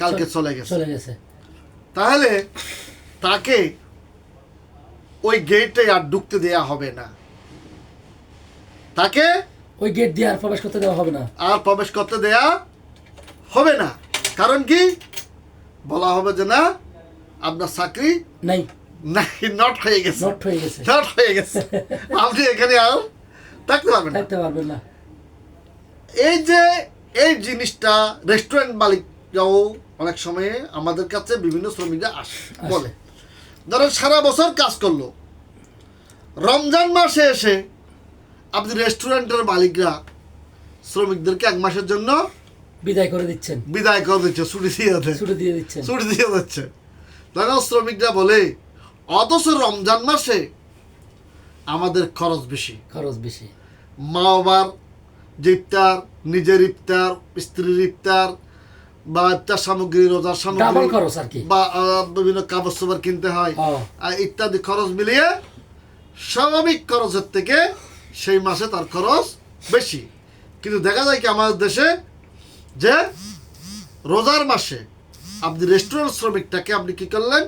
কালকে চলে গেছে। চলে গেছে। তাহলে তাকে ওই গেটে আর ঢুকতে দেয়া হবে না। তাকে ওই গেট দিয়ে আর প্রবেশ করতে দেওয়া হবে না। আর প্রবেশ করতে দেয়া হবে না। কারণ কি? বলা হবে যে না আপনার চাকরি নাই। নাই নট হয়ে গেছে। নট হয়ে গেছে। নট হয়ে গেছে। আপনি এখানে আর থাকতে পারবেন থাকতে পারবেন না। এই যে এই জিনিসটা রেস্টুরেন্ট মালিকরাও অনেক সময়ে আমাদের কাছে বিভিন্ন শ্রমিকরা আসে। বলে। ধরেন সারা বছর কাজ করল। রমজান মাসে এসে আপনি রেস্টুরেন্টের মালিকরা শ্রমিকদেরকে এক মাসের জন্য বিদায় করে দিচ্ছেন। বিদায় করে দিচ্ছে ছুটি দিয়ে ছুটি দিয়ে দিচ্ছেন। ছুটি দিয়ে দিচ্ছে। তখন শ্রমিকরা বলে অথচ রমজান মাসে আমাদের খরচ বেশি। খরচ বেশি। মা বাবার যে ইফতার নিজের ইফতার স্ত্রীর ইফতার বা ইফতার সামগ্রী রোজার সামগ্রী বা বিভিন্ন কাগজ সাবার কিনতে হয়। ইত্যাদি খরচ মিলিয়ে স্বাভাবিক খরচের থেকে সেই মাসে তার খরচ বেশি। কিন্তু দেখা যায় কি আমাদের দেশে যে রোজার মাসে আপনি রেস্টুরেন্ট শ্রমিকটাকে আপনি কি করলেন?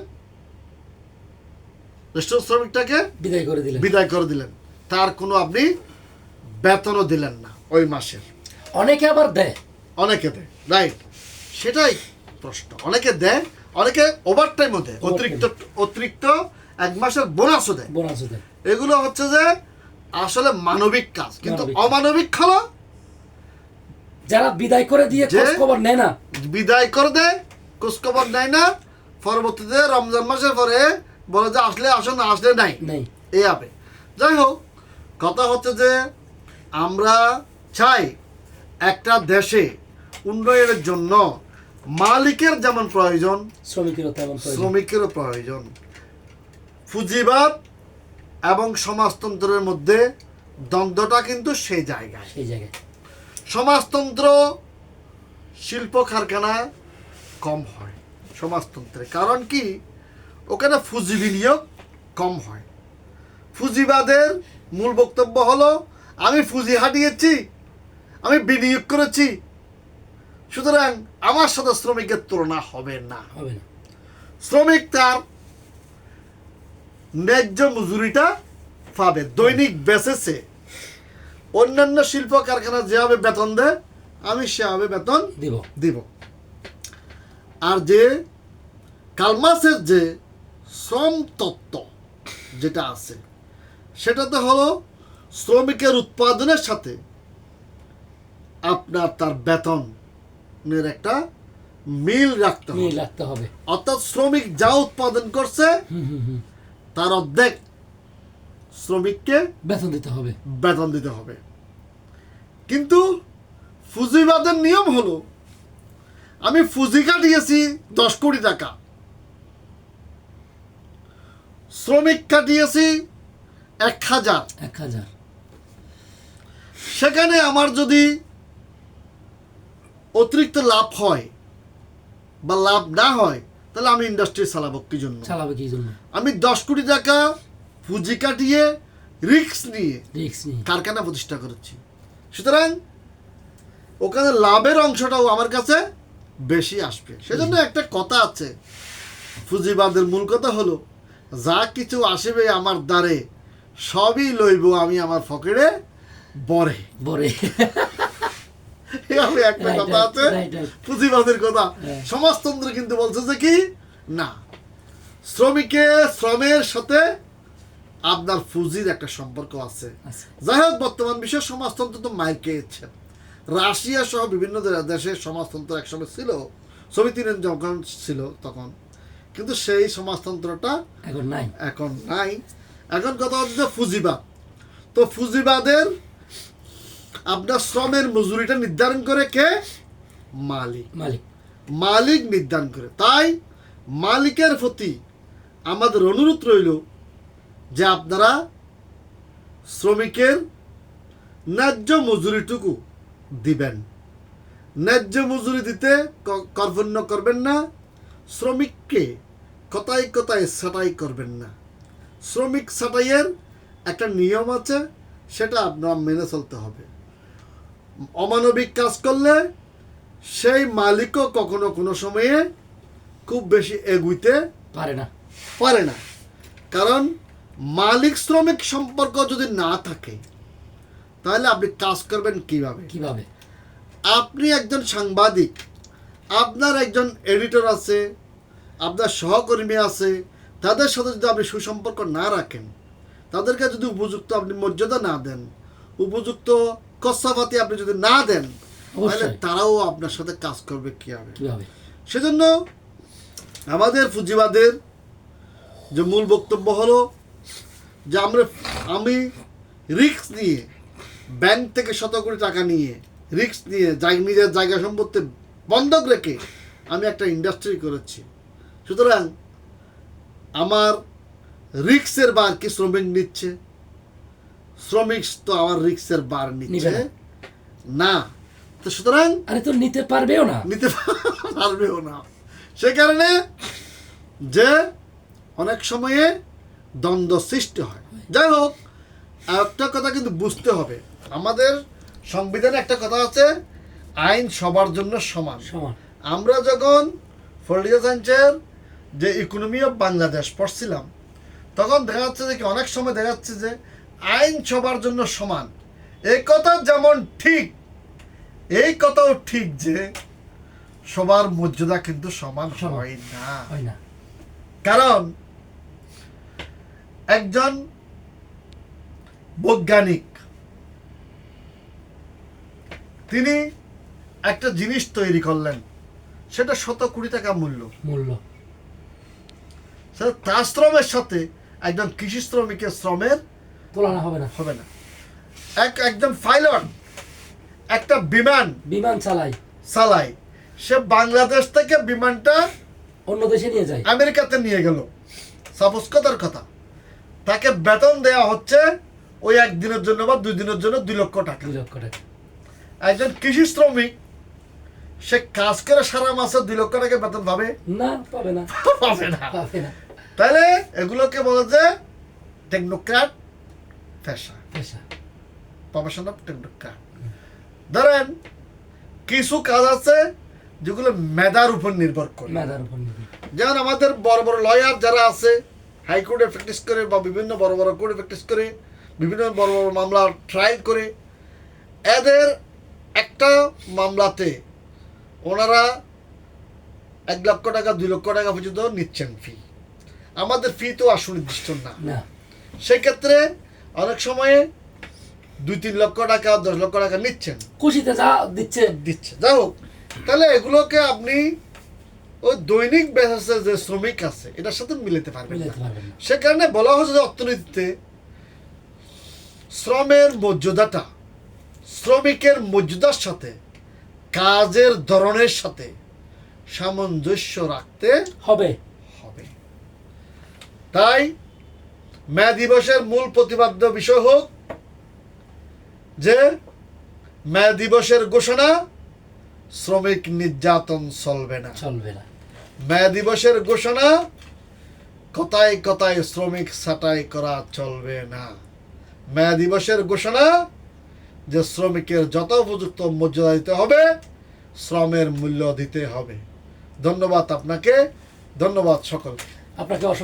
রেস্টুরেন্ট শ্রমিকটাকে বিদায় করে দিলেন। বিদায় করে দিলেন। তার কোনো আপনি বেতনও দিলেন না ওই মাসের। অনেকে আবার দেয়। অনেকে দেয় রাইট সেটাই প্রশ্ন। অনেকে দেয় অনেকে ওভার টাইমও দেয় অতিরিক্ত অতিরিক্ত এক মাসের বোনাসও দেয়। বোনাস দেয়। এগুলো হচ্ছে যে আসলে মানবিক কাজ কিন্তু অমানবিক হলো যারা বিদায় করে দিয়ে খবর নেয় না। বিদায় করে দেয় খোঁজখবর নেয় না পরবর্তীতে রমজান মাসের পরে বলে যে আসলে আসো না আসলে নাই। নেই। এই হবে যাই হোক কথা হচ্ছে যে আমরা চাই একটা দেশে উন্নয়নের জন্য মালিকের যেমন প্রয়োজন শ্রমিকেরও তেমন। শ্রমিকেরও প্রয়োজন। পুঁজিবাদ এবং সমাজতন্ত্রের মধ্যে দ্বন্দ্বটা কিন্তু সেই জায়গায়। সেই জায়গায়। সমাজতন্ত্র শিল্প কারখানা কম হয় সমাজতন্ত্রে। কারণ কি? ওখানে পুঁজি বিনিয়োগ কম হয়। পুঁজিবাদের মূল বক্তব্য হলো আমি ফুজি হাঁটিয়েছি আমি বিনিয়োগ করেছি সুতরাং আমার সাথে শ্রমিকের তুলনা হবে না। হবে না। শ্রমিক তার ন্যায্য মজুরিটা পাবে দৈনিক বেসেসে। অন্যান্য শিল্প কারখানা যেভাবে বেতন দেয় আমি সেভাবে বেতন দিব। দিব। আর যে কালমাসের যে শ্রম তত্ত্ব যেটা আছে সেটাতে হলো শ্রমিকের উৎপাদনের সাথে আপনার তার বেতনের একটা মিল রাখতে হবে। মিল রাখতে হবে। অর্থাৎ শ্রমিক যা উৎপাদন করছে তার অর্ধেক শ্রমিককে বেতন দিতে হবে। বেতন দিতে হবে। কিন্তু পুঁজিবাদের নিয়ম হলো আমি পুঁজি কাটিয়েছি দশ কোটি টাকা। শ্রমিক কাটিয়েছি এক হাজার। এক হাজার। সেখানে আমার যদি অতিরিক্ত লাভ হয় বা লাভ না হয় তাহলে আমি ইন্ডাস্ট্রি চালাবো কি জন্য? চালাবে কি জন্য? আমি দশ কোটি টাকা পুঁজি কাটিয়ে রিস্ক নিয়ে রিক্স নিয়ে। কারখানা প্রতিষ্ঠা করেছি। সুতরাং ওখানে লাভের অংশটাও আমার কাছে বেশি আসবে। সেজন্য একটা কথা আছে পুঁজিবাদের মূল কথা হলো যা কিছু আসবে আমার দ্বারে সবই লইব আমি আমার ফকেরে বরে। বরে। একটা কথা আছে. পুঁজিবাদের কথা। সমাজতন্ত্র কিন্তু বলছে যে কি? না। শ্রমের সাথে আপনার পুঁজির একটা সম্পর্ক আছে। যাই হোক বর্তমান বিশ্বের সমাজতন্ত্র তো মাইর খেয়েছে রাশিয়া সহ বিভিন্ন দেশের সমাজতন্ত্র একসময় ছিল। সোভিয়েত ইউনিয়ন যখন ছিল তখন। কিন্তু সেই সমাজতন্ত্রটা এখন নাই। এখন নাই। এখন কথা হচ্ছে পুঁজিবাদ। তো পুঁজিবাদের আপনার শ্রমের মজুরিটা নির্ধারণ করে কে? মালিক। মালিক। মালিক নির্ধারণ করে। তাই মালিকের প্রতি আমাদের অনুরোধ রইল যে আপনারা শ্রমিকের ন্যায্য মজুরিটুকু দিবেন। ন্যায্য মজুরি দিতে কর্পণ্য করবেন না। শ্রমিককে কথায় কথায় ছাঁটাই করবেন না। শ্রমিক ছাঁটাইয়ের একটা নিয়ম আছে সেটা আপনার মেনে চলতে হবে। অমানবিক কাজ করলে সেই মালিকও কখনো কোনো সময়ে খুব বেশি এগুইতে পারে না। পারে না। কারণ মালিক শ্রমিক সম্পর্ক যদি না থাকে তাহলে আপনি কাজ করবেন কীভাবে? কীভাবে? আপনি একজন সাংবাদিক আপনার একজন এডিটর আছে আপনার সহকর্মী আছে তাদের সাথে যদি আপনি সুসম্পর্ক না রাখেন তাদেরকে যদি উপযুক্ত আপনি মর্যাদা না দেন উপযুক্ত কসাফাতি আপনি যদি না দেন তাহলে তারাও আপনার সাথে কাজ করবে কীভাবে? সেজন্য আমাদের পুঁজিবাদের যে মূল বক্তব্য হলো যে আমরা আমি রিস্ক নিয়ে ব্যাংক থেকে শত কোটি টাকা নিয়ে রিস্ক নিয়ে নিজের জায়গা সম্পত্তি বন্ধক রেখে আমি একটা ইন্ডাস্ট্রি করেছি। সুতরাং আমার রিক্সের বার কি শ্রমিক নিচ্ছে? শ্রমিক তো আমার রিক্সের বার নিচ্ছে। না। তো সুতরাং আরে তো নিতে পারবেও না। নিতে পারবেও না। সে কারণে যে অনেক সময়ে দ্বন্দ্ব সৃষ্টি হয়। যাই হোক একটা কথা কিন্তু বুঝতে হবে। আমাদের সংবিধানে একটা কথা আছে আইন সবার জন্য সমান। সমান। আমরা যখন ফলিয়া সায়েন্সের যে ইকোনমি অফ বাংলাদেশ পড়ছিলাম তখন দেখা যাচ্ছে যে কি অনেক সময় দেখা যাচ্ছে যে আইন সবার জন্য সমান। এই কথা যেমন ঠিক এই কথাও ঠিক যে সবার মর্যাদা কিন্তু সমান। হয় না। কারণ একজন বৈজ্ঞানিক তিনি একটা জিনিস তৈরি করলেন সেটা শত কুড়ি টাকা মূল্য। মূল্য। তার শ্রমের সাথে একজন কৃষি শ্রমিকের শ্রমের তুলনা হবে না। হবে না। এক একজন পাইলট একটা বিমান বিমান চালাই। চালায় সে বাংলাদেশ থেকে বিমানটা অন্য দেশে নিয়ে যায়। আমেরিকাতে নিয়ে গেল। সাপোজ কথার কথা। তাকে বেতন দেওয়া হচ্ছে ওই একদিনের জন্য বা দুই দিনের জন্য দুই লক্ষ টাকা। দুই লক্ষ টাকা। একজন কৃষি শ্রমিক সে কাজ করে সারা মাসে দুই লক্ষ টাকা বেতন পাবে? না পাবে না। পাবে না। পাবে না। তাহলে এগুলোকে বলে যে টেকনোক্রাট পেশা পেশা প্রফেশন অফ টেকনোক্রাট ধরেন কিছু কাজ আছে যেগুলো মেধার উপর নির্ভর করে। মেধার উপর যেমন আমাদের বড় বড় লয়ার যারা আছে হাইকোর্টে প্র্যাকটিস করে বা বিভিন্ন বড় বড় কোর্টে প্র্যাকটিস করে বিভিন্ন বড় বড় মামলা ট্রায়াল করে এদের একটা মামলাতে ওনারা এক লক্ষ টাকা দুই লক্ষ টাকা পর্যন্ত নিচ্ছেন ফি আমাদের ফি তো আর সুনির্দিষ্ট না। না। সেক্ষেত্রে অনেক সময়ে দুই তিন লক্ষ টাকা দশ লক্ষ টাকা নিচ্ছেন। খুশিতে যা দিচ্ছে। দিচ্ছে। যাই হোক তাহলে এগুলোকে আপনি ওই দৈনিক বেসিসে যে শ্রমিক আছে এটার সাথে মিলাতে পারবেন সে কারণে বলা হচ্ছে যে অর্থনীতিতে শ্রমের মর্যাদাটা শ্রমিকের মর্যাদার সাথে কাজের ধরনের সাথে সামঞ্জস্য রাখতে হবে। হবে। তাই মে দিবসের মূল প্রতিপাদ্য বিষয় হোক যে মে দিবসের ঘোষণা শ্রমিক নির্যাতন চলবে না। চলবে না। মে দিবসের ঘোষণা কথায় কথায় শ্রমিক ছাঁটাই করা চলবে না। মে দিবসের ঘোষণা যে শ্রমিকের যত উপযুক্ত মর্যাদা দিতে হবে শ্রমের মূল্য দিতে হবে। ধন্যবাদ আপনাকে ধন্যবাদ সকলকে। আপনাকে অসংখ্য